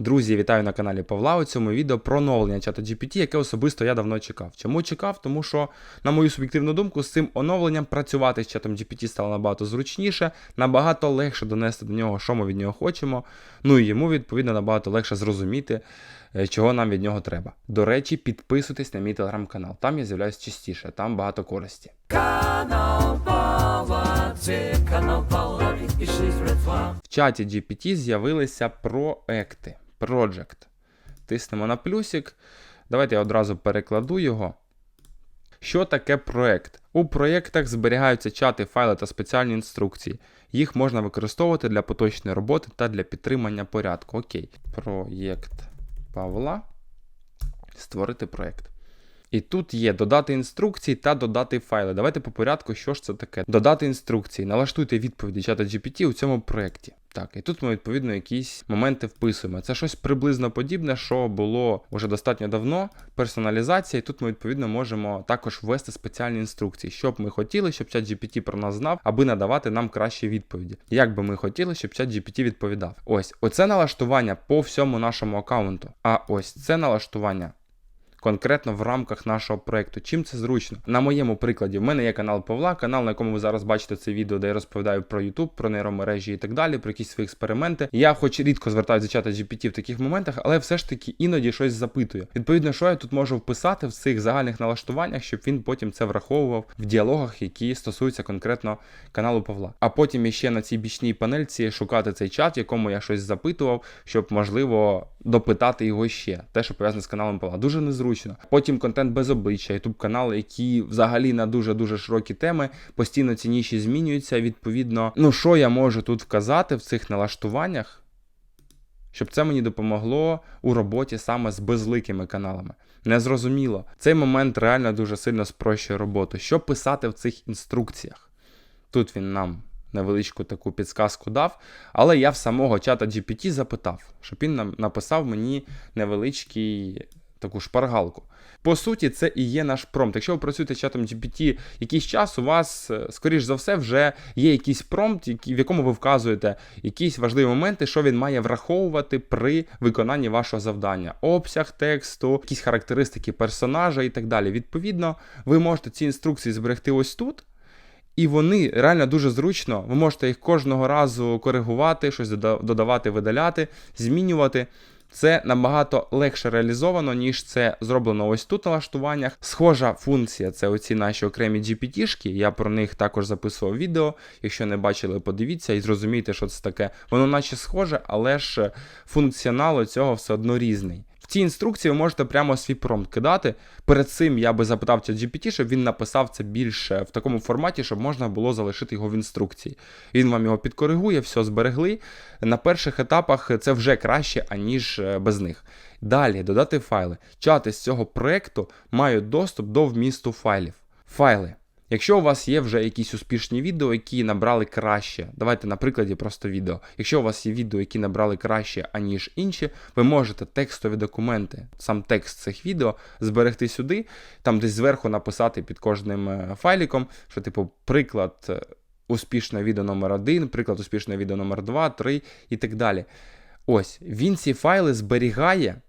Друзі, вітаю на каналі Павла. У цьому відео про оновлення чата GPT, яке особисто я давно чекав. Чому чекав? Тому що, на мою суб'єктивну думку, з цим оновленням працювати з чатом GPT стало набагато зручніше, набагато легше донести до нього, що ми від нього хочемо. Ну і йому, відповідно, набагато легше зрозуміти, е, чого нам від нього треба. До речі, підписуйтесь на мій телеграм-канал. Там я з'являюсь частіше, там багато користі. Канал Павла, це канал Павла. В чаті GPT з'явилися проекти. Project. Тиснемо на плюсик. Давайте я одразу перекладу його. Що таке проект? У проєктах зберігаються чати, файли та спеціальні інструкції. Їх можна використовувати для поточної роботи та для підтримання порядку. Окей. Проєкт Павла. Створити проєкт. І тут є додати інструкції та додати файли. Давайте по порядку, що ж це таке. Додати інструкції, налаштуйте відповіді чата GPT у цьому проєкті. Так, і тут ми відповідно якісь моменти вписуємо. Це щось приблизно подібне, що було вже достатньо давно. Персоналізація, і тут ми відповідно можемо також ввести спеціальні інструкції, що б ми хотіли, щоб чат GPT про нас знав, аби надавати нам кращі відповіді. Як би ми хотіли, щоб чат GPT відповідав. Ось, оце налаштування по всьому нашому аккаунту. А ось це налаштування конкретно в рамках нашого проекту. Чим це зручно? На моєму прикладі, в мене є канал Павла, канал, на якому ви зараз бачите це відео, де я розповідаю про YouTube, про нейромережі і так далі, про якісь свої експерименти. Я, хоч рідко звертаюся до чата GPT в таких моментах, але все ж таки іноді щось запитую. Відповідно, що я тут можу вписати в цих загальних налаштуваннях, щоб він потім це враховував в діалогах, які стосуються конкретно каналу Павла. А потім іще на цій бічній панельці шукати цей чат, в якому я щось запитував, щоб можливо допитати його ще. Те, що пов'язане з каналом Павла. Дуже незручно. Потім контент без обличчя, ютуб канали, які взагалі на дуже дуже широкі теми постійно ці ніші змінюються. Відповідно, ну що я можу тут вказати в цих налаштуваннях, щоб це мені допомогло у роботі саме з безликими каналами. Незрозуміло. Цей момент реально дуже сильно спрощує роботу. Що писати в цих інструкціях? Тут він нам невеличку таку підсказку дав, але я в самого чата GPT запитав, щоб він нам написав мені невеличкий таку шпаргалку. По суті, це і є наш промпт. Якщо ви працюєте з чатом GPT якийсь час, у вас, е, скоріш за все, вже є якийсь промпт, в якому ви вказуєте якісь важливі моменти, що він має враховувати при виконанні вашого завдання. Обсяг тексту, якісь характеристики персонажа і так далі. Відповідно, ви можете ці інструкції зберегти ось тут. І вони реально дуже зручно. Ви можете їх кожного разу коригувати, щось додавати, видаляти, змінювати. Це набагато легше реалізовано, ніж це зроблено ось тут на налаштуваннях. Схожа функція це оці наші окремі GPT-шки. Я про них також записував відео. Якщо не бачили, подивіться і зрозумійте, що це таке. Воно наче схоже, але ж функціонал цього все одно різний. В цій інструкції ви можете прямо свій промпт кидати. Перед цим я би запитав GPT, щоб він написав це більше в такому форматі, щоб можна було залишити його в інструкції. Він вам його підкоригує, все зберегли. На перших етапах це вже краще, аніж е, без них. Далі додати файли. Чати з цього проекту мають доступ до вмісту файлів. Файли. Якщо у вас є вже якісь успішні відео, які набрали краще, давайте на прикладі просто відео. Якщо у вас є відео, які набрали краще, аніж інші, ви можете текстові документи, сам текст цих відео зберегти сюди, там десь зверху написати під кожним е, файліком, що, типу, приклад е, успішне відео номер 1 приклад успішне відео номер 2 3 і так далі. Ось, він ці файли зберігає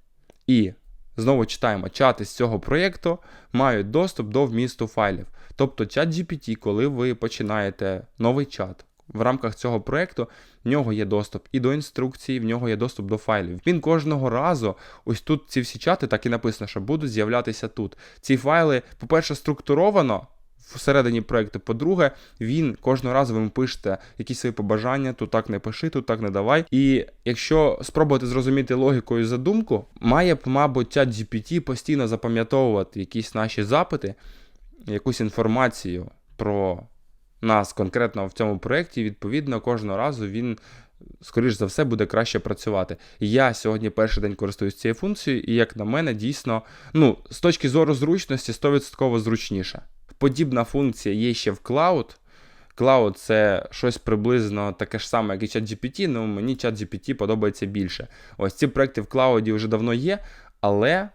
і знову читаємо, чати з цього проєкту мають доступ до вмісту файлів. Тобто чат GPT, коли ви починаєте новий чат в рамках цього проєкту, в нього є доступ і до інструкцій, в нього є доступ до файлів. Він кожного разу, ось тут ці всі чати, так і написано, що будуть з'являтися тут. Ці файли, по-перше, структуровано. Всередині проєкту, по-друге, він кожного разу ви пишете якісь свої побажання, тут так не пиши, тут так не давай. І якщо спробувати зрозуміти логіку і задумку, має б, мабуть, чат GPT постійно запам'ятовувати якісь наші запити, якусь інформацію про нас конкретно в цьому проєкті. Відповідно, кожного разу він. Скоріш за все, буде краще працювати. Я сьогодні перший день користуюсь цією функцією, і як на мене, дійсно, ну, з точки зору зручності, 100% зручніше. Подібна функція є ще в Cloud. Cloud це щось приблизно таке ж саме, як і ChatGPT, ну мені ChatGPT подобається більше. Ось ці проекти в Cloud вже давно є, але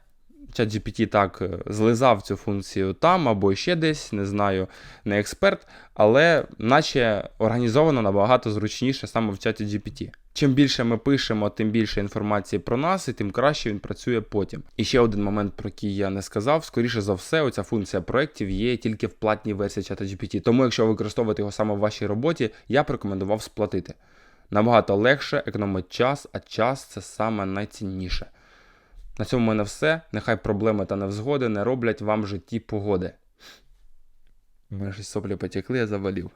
ChatGPT так е, злизав цю функцію там або ще десь, не знаю, не експерт, але наче організовано набагато зручніше саме в чаті GPT. Чим більше ми пишемо, тим більше інформації про нас, і тим краще він працює потім. І ще один момент, про який я не сказав: скоріше за все, оця функція проєктів є тільки в платній версії ChatGPT. Тому, якщо ви використовуєте його саме в вашій роботі, я б рекомендував сплатити. Набагато легше, економить час, а час це саме найцінніше. На цьому в мене все. Нехай проблеми та невзгоди не роблять вам в житті погоди. У мене щось соплі потекли, я завалів.